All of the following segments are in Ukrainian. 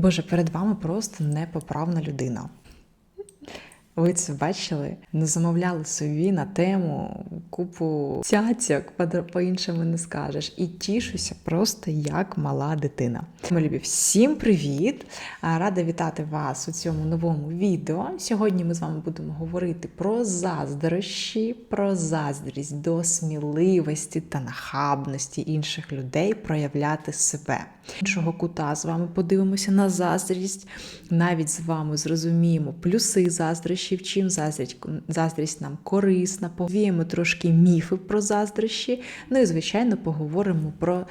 Боже, перед вами просто непоправна людина. Ви це бачили? Не замовляли собі на тему купу цяцьок, по- по-іншому не скажеш. І тішуся просто як мала дитина. Мої всім привіт! Рада вітати вас у цьому новому відео. Сьогодні ми з вами будемо говорити про заздрощі, про заздрість до сміливості та нахабності інших людей проявляти себе. Іншого кута з вами подивимося на заздрість. Навіть з вами зрозуміємо плюси заздрощів, чим заздрість, заздрість нам корисна. Повіємо трошки міфи про заздрощі. Ну і, звичайно, поговоримо про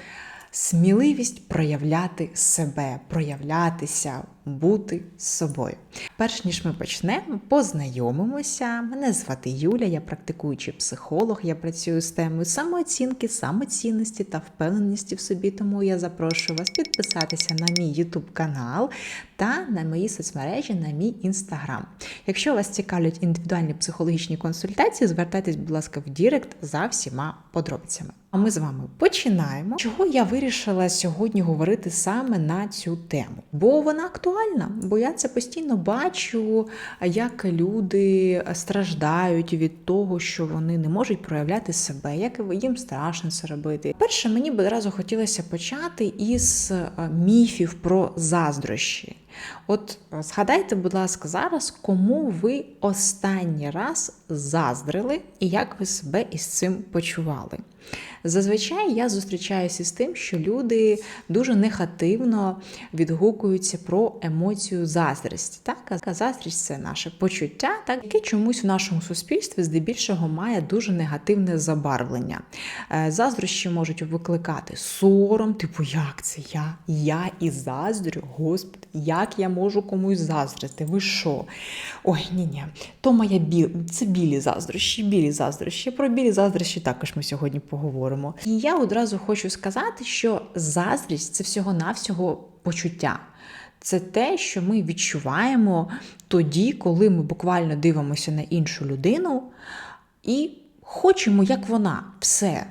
сміливість проявляти себе, проявлятися, бути собою. Перш ніж ми почнемо, познайомимося. Мене звати Юля, я практикуючий психолог. Я працюю з темою самооцінки, самоцінності та впевненості в собі. Тому я запрошую вас підписатися на мій YouTube канал та на мої соцмережі, на мій інстаграм. Якщо вас цікавлять індивідуальні психологічні консультації, звертайтесь, будь ласка, в Дірект за всіма подробицями. А ми з вами починаємо. Чого я вирішила сьогодні говорити саме на цю тему? Бо вона актуальна, бо я це постійно бачу, як люди страждають від того, що вони не можуть проявляти себе, як їм страшно це робити. Перше, мені б одразу хотілося почати із е, міфів про заздрощі. От е, згадайте, будь ласка, зараз, кому ви останній раз заздрили і як ви себе із цим почували. Зазвичай я зустрічаюся з тим, що люди дуже негативно відгукуються про емоцію заздрості. Так, а заздрість це наше почуття, так яке чомусь в нашому суспільстві здебільшого має дуже негативне забарвлення. Е, Заздрощі можуть викликати сором, типу, як це я? Я і заздрю, господи, як я можу комусь заздрити? Ви що? Ой, ні, ні, то моя бі... це білі заздрощі, білі заздрощі. Про білі заздрощі також ми сьогодні поговоримо. І я одразу хочу сказати, що заздрість це всього-навсього почуття. Це те, що ми відчуваємо тоді, коли ми буквально дивимося на іншу людину і хочемо, як вона, все.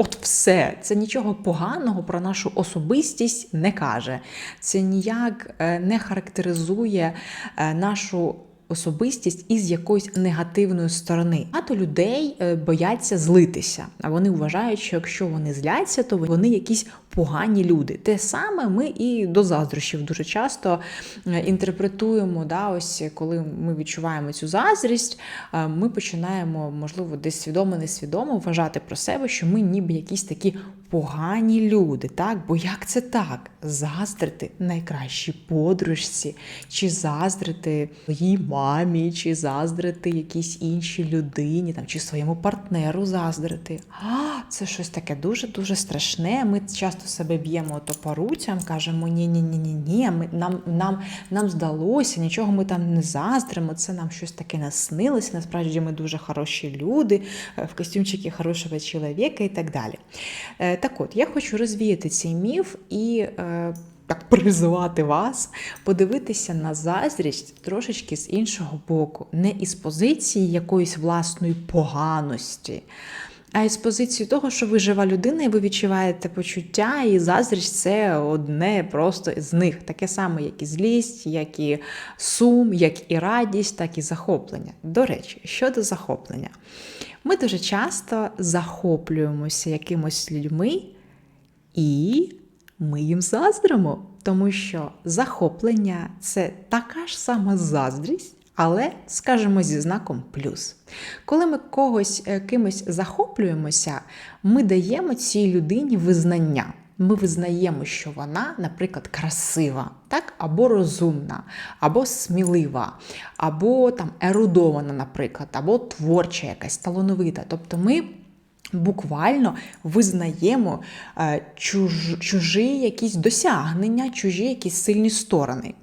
От все, це нічого поганого про нашу особистість не каже. Це ніяк е, не характеризує е, нашу особистість із якоїсь негативної сторони. Багато людей е, бояться злитися, а вони вважають, що якщо вони зляться, то вони якісь погані люди. Те саме ми і до заздрощів дуже часто е, інтерпретуємо. Да, ось коли ми відчуваємо цю заздрість, е, ми починаємо, можливо, десь свідомо, несвідомо вважати про себе, що ми ніби якісь такі погані люди. Так? Бо як це так? Заздрити найкращій подружці, чи заздрити своїй мамі, чи заздрити якійсь іншій людині, там, чи своєму партнеру заздрити. А, це щось таке дуже-дуже страшне. Ми часто себе б'ємо то по руцям, кажемо ні-ні-ні-ні-ні, ми, нам, нам, нам здалося, нічого ми там не заздримо, це нам щось таке наснилося. Насправді ми дуже хороші люди, е, в костюмчики хорошого чоловіка і так далі. Е, Так от, я хочу розвіяти цей міф і. е, Так призвати вас подивитися на заздрість трошечки з іншого боку, не із позиції якоїсь власної поганості, а із позиції того, що ви жива людина, і ви відчуваєте почуття, і заздрість це одне просто з них. Таке саме, як і злість, як і сум, як і радість, так і захоплення. До речі, щодо захоплення, ми дуже часто захоплюємося якимось людьми, і ми їм заздримо, тому що захоплення це така ж сама заздрість. Але, скажімо, зі знаком плюс. Коли ми когось е, кимось захоплюємося, ми даємо цій людині визнання. Ми визнаємо, що вона, наприклад, красива, так? або розумна, або смілива, або там ерудована, наприклад, або творча якась талановита. Тобто ми буквально визнаємо е, чуж, чужі якісь досягнення, чужі якісь сильні сторони.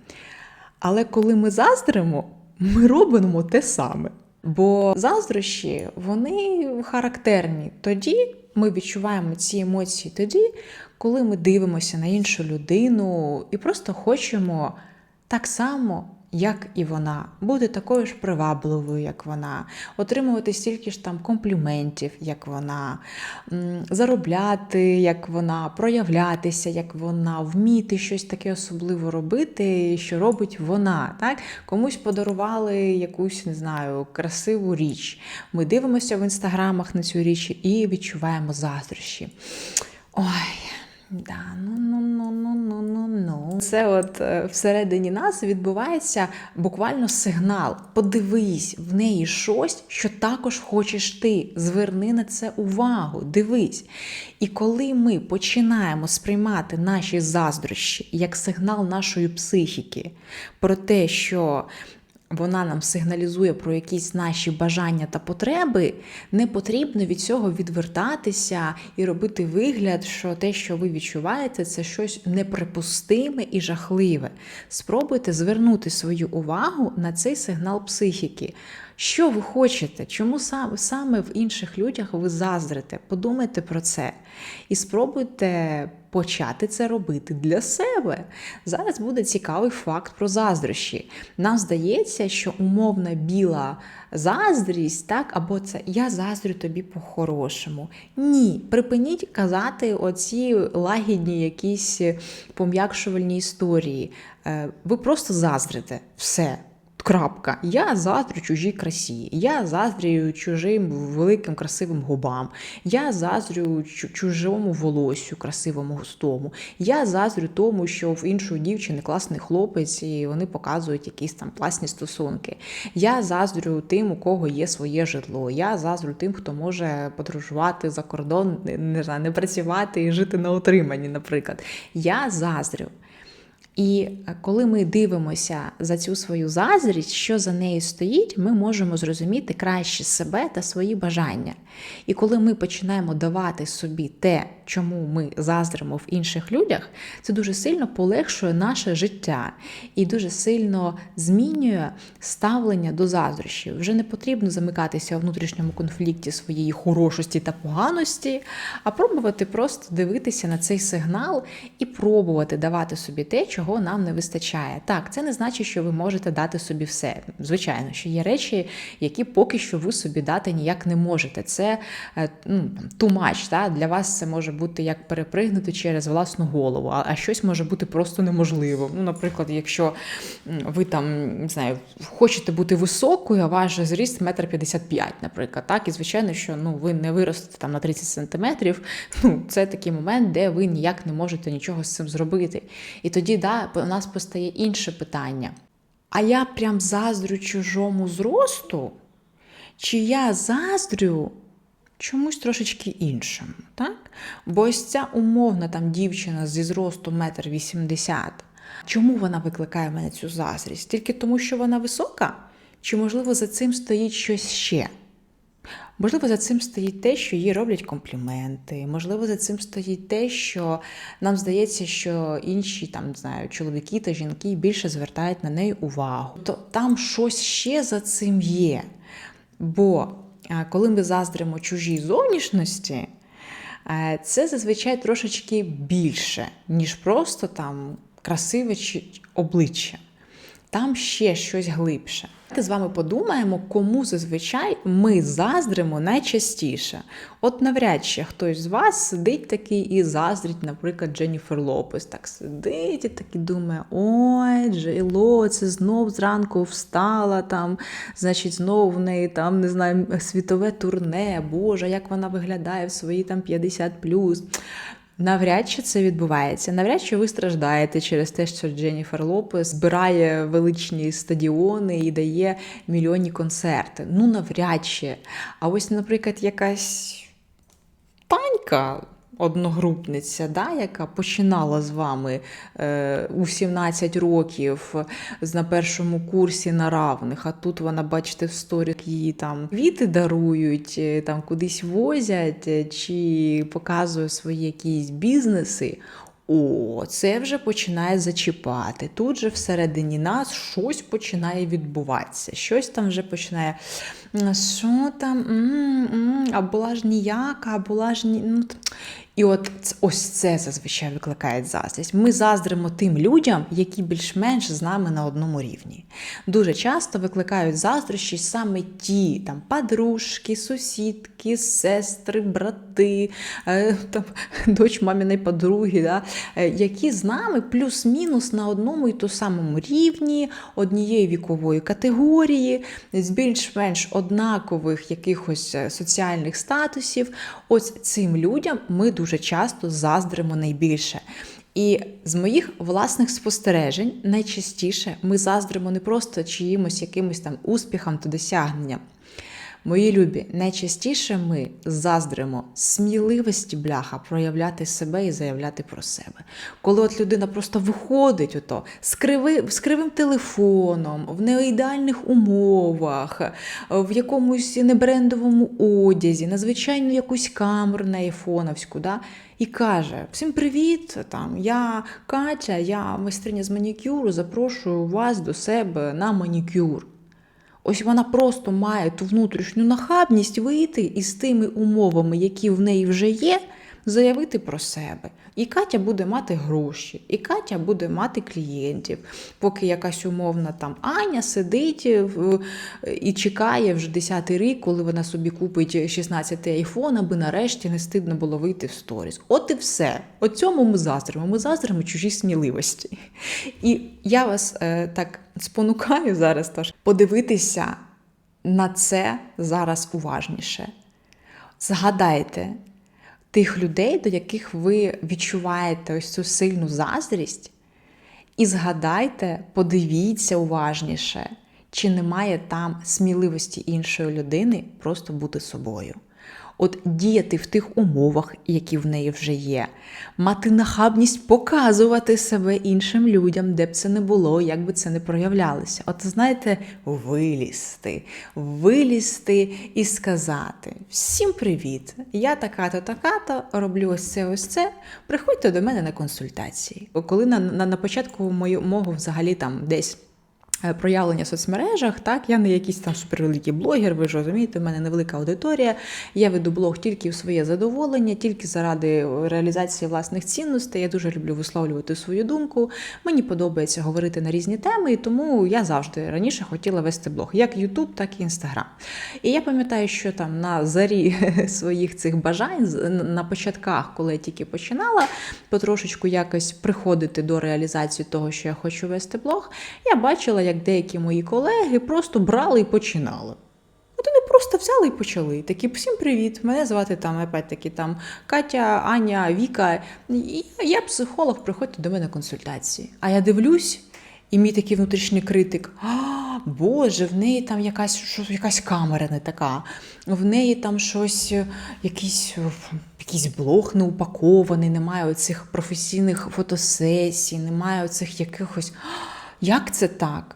Але коли ми заздримо, ми робимо те саме. Бо заздрощі вони характерні. Тоді ми відчуваємо ці емоції тоді, коли ми дивимося на іншу людину і просто хочемо так само, як і вона, бути такою ж привабливою, як вона, отримувати стільки ж там компліментів, як вона, заробляти, як вона, проявлятися, як вона, вміти щось таке особливо робити, що робить вона. Так? Комусь подарували якусь, не знаю, красиву річ. Ми дивимося в інстаграмах на цю річ і відчуваємо заздрощі. Ой. Да, ну ну ну ну ну ну ну. Це от е, всередині нас відбувається буквально сигнал. Подивись, в неї щось, що також хочеш ти. Зверни на це увагу, дивись. І коли ми починаємо сприймати наші заздрощі як сигнал нашої психіки про те, що вона нам сигналізує про якісь наші бажання та потреби, не потрібно від цього відвертатися і робити вигляд, що те, що ви відчуваєте, це щось неприпустиме і жахливе. Спробуйте звернути свою увагу на цей сигнал психіки. Що ви хочете? Чому саме, в інших людях ви заздрите? Подумайте про це і спробуйте почати це робити для себе. Зараз буде цікавий факт про заздрощі. Нам здається, що умовна біла заздрість, так, або це я заздрю тобі по-хорошому. Ні, припиніть казати оці лагідні якісь пом'якшувальні історії. Е, Ви просто заздрите все. Крапка. Я заздрю чужій красі, я заздрю чужим великим красивим губам, я заздрю чужому волосю, красивому густому. Я заздрю тому, що в іншої дівчини класний хлопець, і вони показують якісь там класні стосунки. Я заздрю тим, у кого є своє житло. Я заздрю тим, хто може подорожувати за кордон, не знаю, не працювати і жити на отриманні, наприклад. Я заздрю. І коли ми дивимося за цю свою заздрість, що за нею стоїть, ми можемо зрозуміти краще себе та свої бажання. І коли ми починаємо давати собі те, чому ми заздримо в інших людях, це дуже сильно полегшує наше життя і дуже сильно змінює ставлення до заздрощів. Вже не потрібно замикатися у внутрішньому конфлікті своєї хорошості та поганості, а пробувати просто дивитися на цей сигнал і пробувати давати собі те, чого нам не вистачає. Так, це не значить, що ви можете дати собі все. Звичайно, що є речі, які поки що ви собі дати ніяк не можете. Це ну, too much, та? для вас це може бути як перепригнути через власну голову, а щось може бути просто неможливо. Ну, Наприклад, якщо ви там не знаю, хочете бути високою, а ваш зріст метр п'ятдесят п'ять, наприклад. Так, і звичайно, що ну, ви не виростете там на 30 сантиметрів. Ну, Це такий момент, де ви ніяк не можете нічого з цим зробити. І тоді да, у нас постає інше питання. А я прям заздрю чужому зросту? Чи я заздрю чомусь трошечки іншому? так? Бо ось ця умовна там дівчина зі зросту 1,80 м, чому вона викликає в мене цю заздрість? Тільки тому, що вона висока? Чи, можливо, за цим стоїть щось ще? Можливо, за цим стоїть те, що їй роблять компліменти. Можливо, за цим стоїть те, що нам здається, що інші там знаю, чоловіки та жінки більше звертають на неї увагу. То там щось ще за цим є. Бо коли ми заздримо чужій зовнішності, це зазвичай трошечки більше, ніж просто там красиве обличчя. Там ще щось глибше. Давайте з вами подумаємо, кому зазвичай ми заздримо найчастіше. От навряд чи хтось з вас сидить такий і заздрить, наприклад, Дженніфер Лопес. Так сидить і так і думає: ой, Джейло, це знов зранку встала, там, значить, знов в неї там, не знаю, світове турне, Боже, як вона виглядає в свої там 50 Навряд чи це відбувається. Навряд чи ви страждаєте через те, що Дженніфер Лопес збирає величні стадіони і дає мільйонні концерти. Ну, навряд чи. А ось, наприклад, якась танька одногрупниця, да, яка починала з вами е, у 17 років на першому курсі на равних, а тут вона, бачите, в сторі її там квіти дарують, е, там кудись возять е, чи показує свої якісь бізнеси. О, це вже починає зачіпати. Тут же всередині нас щось починає відбуватися. Щось там вже починає. Що там? М а була ж ніяка, а була ж ні. Ну, І от ось це зазвичай викликає заздрість. Ми заздримо тим людям, які більш-менш з нами на одному рівні. Дуже часто викликають заздрощі саме ті там подружки, сусідки, сестри, брати, е, там, дочь маміної подруги, да, е, які з нами плюс-мінус на одному і то самому рівні, однієї вікової категорії, з більш-менш однакових якихось е, соціальних статусів. Ось цим людям ми дуже часто заздримо найбільше. І з моїх власних спостережень найчастіше ми заздримо не просто чиїмось якимось там успіхам та досягненням. Мої любі, найчастіше ми заздримо сміливості бляха проявляти себе і заявляти про себе. Коли от людина просто виходить ото, з, криви, з кривим телефоном, в неідеальних умовах, в якомусь небрендовому одязі, на звичайну якусь камеру на айфоновську, да? і каже: Всім привіт! Там я Катя, я майстриня з манікюру, запрошую вас до себе на манікюр. Ось вона просто має ту внутрішню нахабність вийти із тими умовами, які в неї вже є, заявити про себе. І Катя буде мати гроші, і Катя буде мати клієнтів, поки якась умовна там Аня сидить і чекає вже 10-й рік, коли вона собі купить 16-й айфон, аби нарешті не стидно було вийти в сторіс. От і все. От цьому ми заздримо. Ми заздримо чужій сміливості. І я вас е, так спонукаю зараз теж подивитися на це зараз уважніше. Згадайте тих людей, до яких ви відчуваєте ось цю сильну заздрість, і згадайте, подивіться уважніше, чи немає там сміливості іншої людини просто бути собою. От діяти в тих умовах, які в неї вже є, мати нахабність показувати себе іншим людям, де б це не було, як би це не проявлялося. От знаєте, вилізти, вилізти і сказати: всім привіт! Я така-то, така-то, роблю ось це, ось це. Приходьте до мене на консультації. Коли на, на, на початку мою, мого взагалі там десь. Е, Проявлення в соцмережах, так, я не якийсь там супервеликий блогер, ви ж розумієте, в мене невелика аудиторія. Я веду блог тільки в своє задоволення, тільки заради реалізації власних цінностей. Я дуже люблю висловлювати свою думку. Мені подобається говорити на різні теми, і тому я завжди раніше хотіла вести блог, як YouTube, так і Instagram. І я пам'ятаю, що там на зарі своїх цих бажань, на початках, коли я тільки починала потрошечку якось приходити до реалізації того, що я хочу вести блог, я бачила, як деякі мої колеги просто брали і починали. От вони просто взяли і почали. Такі, всім привіт! Мене звати там, опять-таки, там Катя, Аня, Віка. І я психолог, приходьте до мене на консультації. А я дивлюсь, і мій такий внутрішній критик: а, Боже, в неї там якась, що, якась камера не така, в неї там щось, е, якийсь, е, якийсь блог не упакований, немає оцих професійних фотосесій, немає оцих якихось. «А, Як це так?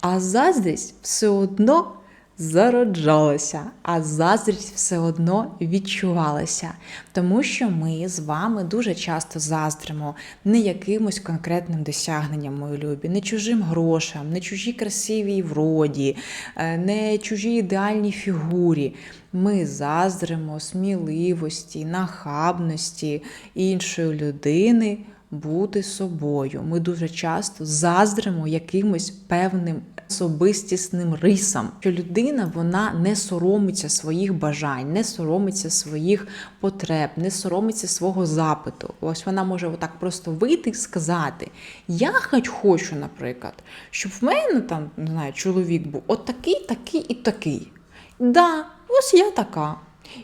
А заздрість все одно зароджалася, а заздрість все одно відчувалася, тому що ми з вами дуже часто заздримо не якимось конкретним досягненням, мої любі, не чужим грошам, не чужій красивій вроді, е, не чужій ідеальній фігурі. Ми заздримо сміливості, нахабності іншої людини бути собою. Ми дуже часто заздримо якимось певним особистісним рисам, що людина вона не соромиться своїх бажань, не соромиться своїх потреб, не соромиться свого запиту. Ось вона може отак просто вийти і сказати: Я хоч хочу, наприклад, щоб в мене там не знаю, чоловік був от такий, такий і такий. Да, ось я така.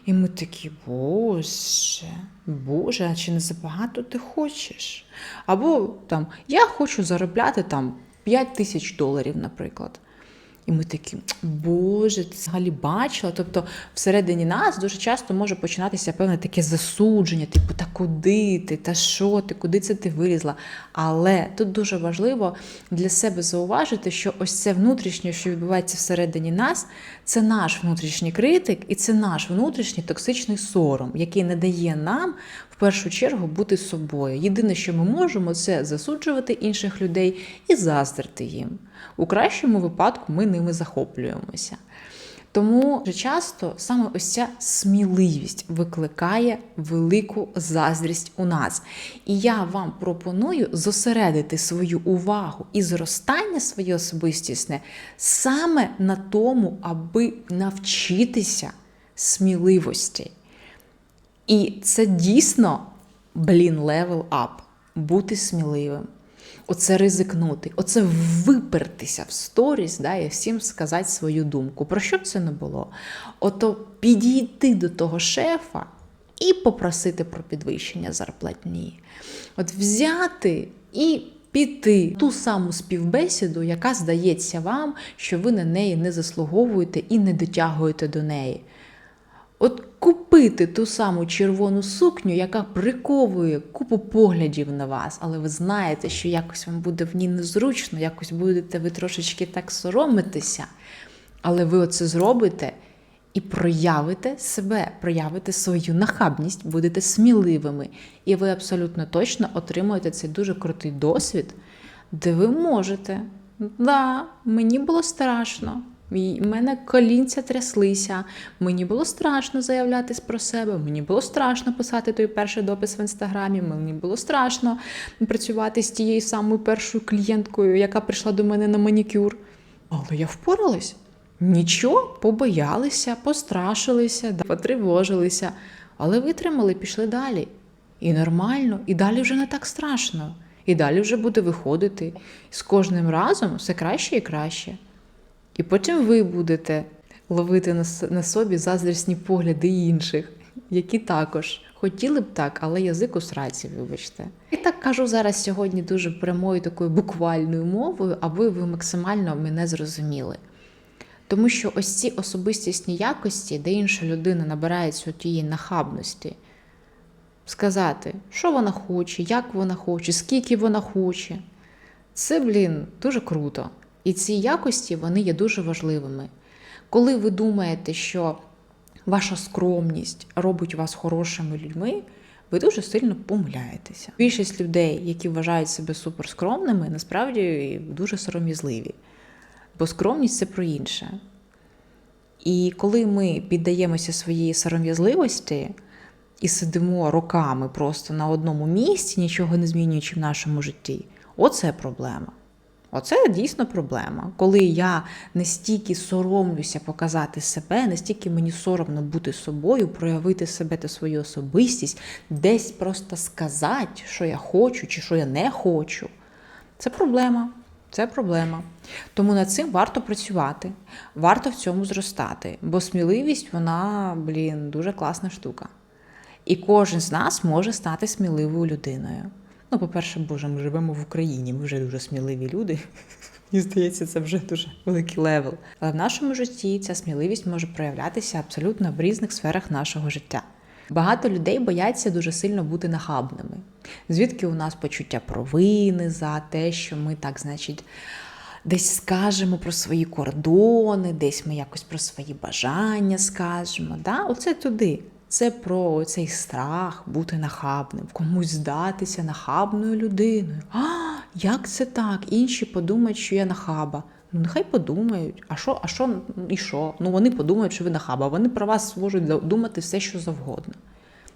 І ми такі, боже, боже, а чи не забагато ти хочеш? Або там я хочу заробляти там 5 тисяч доларів, наприклад. І ми такі, Боже, ти взагалі бачила. Тобто, всередині нас дуже часто може починатися певне таке засудження, типу, та куди ти, та що ти, куди це ти вилізла. Але тут дуже важливо для себе зауважити, що ось це внутрішнє, що відбувається всередині нас, це наш внутрішній критик і це наш внутрішній токсичний сором, який не дає нам в першу чергу бути собою. Єдине, що ми можемо, це засуджувати інших людей і заздрити їм. У кращому випадку ми ними захоплюємося. Тому часто саме ось ця сміливість викликає велику заздрість у нас. І я вам пропоную зосередити свою увагу і зростання своє особистісне саме на тому, аби навчитися сміливості. І це дійсно, блін, левел ап. Бути сміливим. Оце ризикнути, оце випертися в сторіс, да, і всім сказати свою думку. Про що б це не було? Ото підійти до того шефа і попросити про підвищення зарплатні. От взяти і піти ту саму співбесіду, яка здається вам, що ви на неї не заслуговуєте і не дотягуєте до неї. От купити ту саму червону сукню, яка приковує купу поглядів на вас, але ви знаєте, що якось вам буде в ній незручно, якось будете ви трошечки так соромитися. Але ви оце зробите і проявите себе, проявите свою нахабність, будете сміливими. І ви абсолютно точно отримуєте цей дуже крутий досвід, де ви можете. Да, мені було страшно. В мене колінця тряслися, мені було страшно заявлятись про себе, мені було страшно писати той перший допис в інстаграмі, мені було страшно працювати з тією самою першою клієнткою, яка прийшла до мене на манікюр. Але я впоралась. Нічого, побоялися, пострашилися, потривожилися, але витримали, пішли далі. І нормально, і далі вже не так страшно. І далі вже буде виходити. З кожним разом все краще і краще. І потім ви будете ловити на собі заздрісні погляди інших, які також хотіли б так, але язик у сраці, вибачте. І так кажу зараз сьогодні дуже прямою такою буквальною мовою, аби ви максимально мене зрозуміли. Тому що ось ці особистісні якості, де інша людина набирається тієї нахабності, сказати, що вона хоче, як вона хоче, скільки вона хоче, це, блін, дуже круто. І ці якості вони є дуже важливими. Коли ви думаєте, що ваша скромність робить вас хорошими людьми, ви дуже сильно помиляєтеся. Більшість людей, які вважають себе суперскромними, насправді дуже сором'язливі. Бо скромність це про інше. І коли ми піддаємося своїй сором'язливості і сидимо роками просто на одному місці, нічого не змінюючи в нашому житті, оце проблема. Оце дійсно проблема. Коли я настільки соромлюся показати себе, настільки мені соромно бути собою, проявити себе та свою особистість, десь просто сказати, що я хочу чи що я не хочу. Це проблема. Це проблема. Тому над цим варто працювати, варто в цьому зростати, бо сміливість, вона, блін, дуже класна штука. І кожен з нас може стати сміливою людиною. Ну, по-перше, Боже, ми живемо в Україні, ми вже дуже сміливі люди. Мені здається, це вже дуже великий левел. Але в нашому житті ця сміливість може проявлятися абсолютно в різних сферах нашого життя. Багато людей бояться дуже сильно бути нахабними. Звідки у нас почуття провини за те, що ми так, значить, десь скажемо про свої кордони, десь ми якось про свої бажання скажемо. Да? Оце туди. Це про цей страх бути нахабним, комусь здатися нахабною людиною. А, як це так? Інші подумають, що я нахаба. Ну, нехай подумають. А що, а що і що? Ну вони подумають, що ви нахаба. Вони про вас можуть думати все, що завгодно.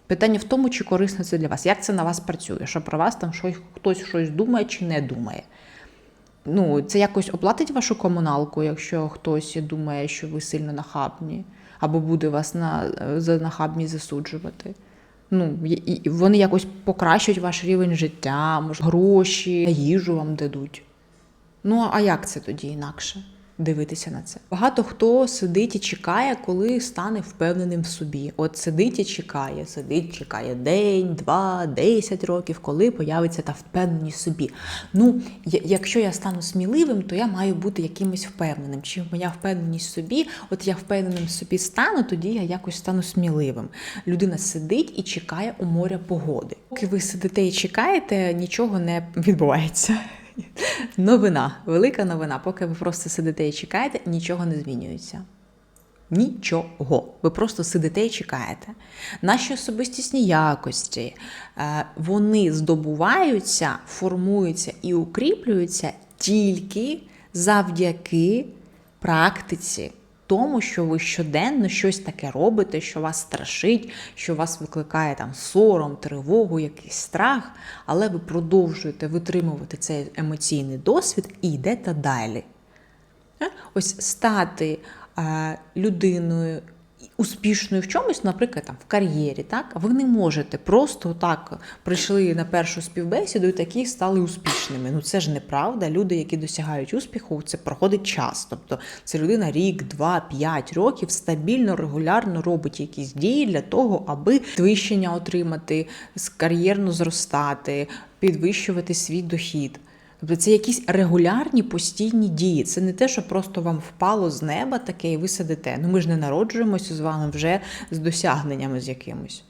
Питання в тому, чи корисно це для вас. Як це на вас працює? Що про вас там щось, хтось щось думає чи не думає? Ну, це якось оплатить вашу комуналку, якщо хтось думає, що ви сильно нахабні або буде вас на за нахабні засуджувати. Ну, і Вони якось покращують ваш рівень життя, може, гроші, їжу вам дадуть. Ну, а як це тоді інакше? Дивитися на це. Багато хто сидить і чекає, коли стане впевненим в собі. От сидить і чекає, сидить, чекає день, два, десять років, коли появиться та впевненість в собі. Ну, якщо я стану сміливим, то я маю бути якимось впевненим. Чи моя впевненість в собі, от я впевненим в собі стану, тоді я якось стану сміливим. Людина сидить і чекає у моря погоди. Поки ви сидите і чекаєте, нічого не відбувається. Новина, велика новина. Поки ви просто сидите і чекаєте, нічого не змінюється. Нічого. Ви просто сидите і чекаєте. Наші особистісні якості, е, вони здобуваються, формуються і укріплюються тільки завдяки практиці, тому, що ви щоденно щось таке робите, що вас страшить, що вас викликає там сором, тривогу, якийсь страх, але ви продовжуєте витримувати цей емоційний досвід і йдете далі. Е? Ось стати е, людиною успішною в чомусь, наприклад, там в кар'єрі, так ви не можете просто так прийшли на першу співбесіду і такі стали успішними. Ну це ж неправда. Люди, які досягають успіху, це проходить час. Тобто це людина рік, два, п'ять років стабільно, регулярно робить якісь дії для того, аби підвищення отримати, кар'єрно зростати, підвищувати свій дохід. Тобто це якісь регулярні постійні дії. Це не те, що просто вам впало з неба таке, і ви сидите. Ну ми ж не народжуємося з вами вже з досягненнями з якимось.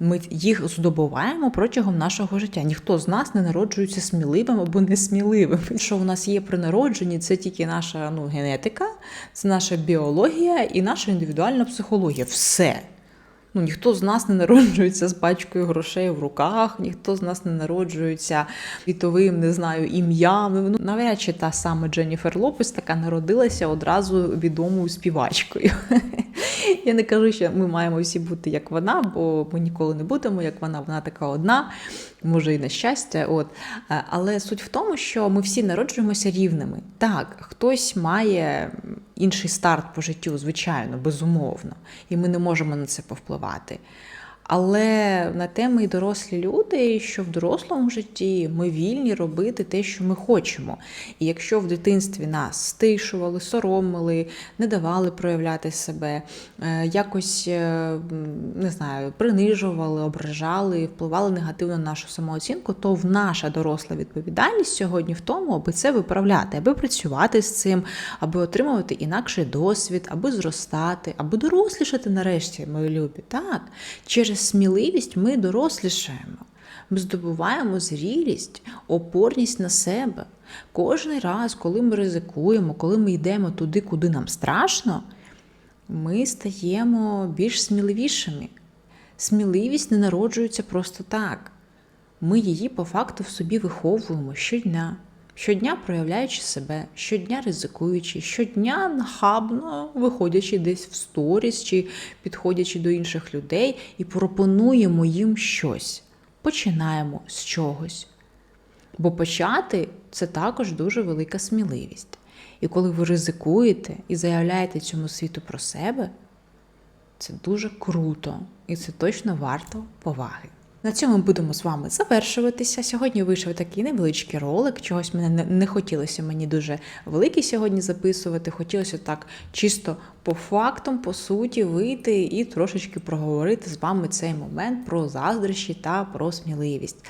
Ми їх здобуваємо протягом нашого життя. Ніхто з нас не народжується сміливим або несміливим. Що у нас є при народженні, це тільки наша ну, генетика, це наша біологія і наша індивідуальна психологія. Все. Ну, ніхто з нас не народжується з пачкою грошей в руках, ніхто з нас не народжується світовим, не знаю, ім'ям. Ну, навряд чи та сама Дженніфер Лопес така народилася одразу відомою співачкою. Я не кажу, що ми маємо всі бути як вона, бо ми ніколи не будемо, як вона, вона така одна, може і на щастя. От. Але суть в тому, що ми всі народжуємося рівними. Так, хтось має інший старт по життю, звичайно, безумовно, і ми не можемо на це повпливати. Але на те ми й дорослі люди, що в дорослому житті ми вільні робити те, що ми хочемо. І якщо в дитинстві нас стишували, соромили, не давали проявляти себе, е, якось е, не знаю, принижували, ображали, впливали негативно на нашу самооцінку, то в наша доросла відповідальність сьогодні в тому, аби це виправляти, аби працювати з цим, аби отримувати інакший досвід, аби зростати, аби дорослішати нарешті, мої любі. Так, через сміливість ми дорослішаємо. Ми здобуваємо зрілість, опорність на себе. Кожен раз, коли ми ризикуємо, коли ми йдемо туди, куди нам страшно, ми стаємо більш сміливішими. Сміливість не народжується просто так. Ми її по факту в собі виховуємо щодня. Щодня проявляючи себе, щодня ризикуючи, щодня нахабно виходячи десь в сторіс чи підходячи до інших людей і пропонуємо їм щось. Починаємо з чогось. Бо почати це також дуже велика сміливість. І коли ви ризикуєте і заявляєте цьому світу про себе, це дуже круто і це точно варто поваги. На цьому будемо з вами завершуватися. Сьогодні вийшов такий невеличкий ролик. Чогось мене не, хотілося мені дуже великий сьогодні записувати. Хотілося так чисто по фактам, по суті, вийти і трошечки проговорити з вами цей момент про заздрощі та про сміливість,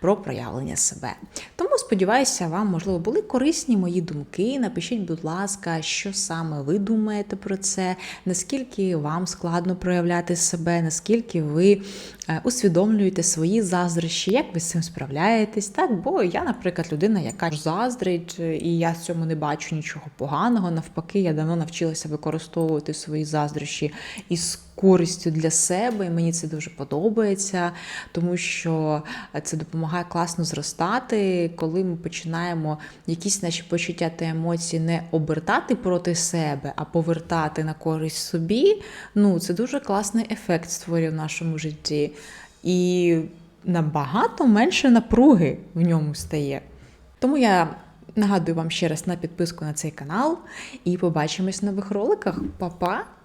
про проявлення себе. Тому сподіваюся, вам можливо були корисні мої думки. Напишіть, будь ласка, що саме ви думаєте про це, наскільки вам складно проявляти себе, наскільки ви е, усвідомлюєте свої заздрощі, як ви з цим справляєтесь. Так, бо я, наприклад, людина, яка заздрить, і я в цьому не бачу нічого поганого. Навпаки, я давно навчилася використовувати свої заздрощі із користю для себе, і мені це дуже подобається, тому що це допомагає класно зростати, коли ми починаємо якісь наші почуття та емоції не обертати проти себе, а повертати на користь собі. Ну, це дуже класний ефект створює в нашому житті. І набагато менше напруги в ньому стає. Тому я нагадую вам ще раз на підписку на цей канал і побачимось в нових роликах. Па-па!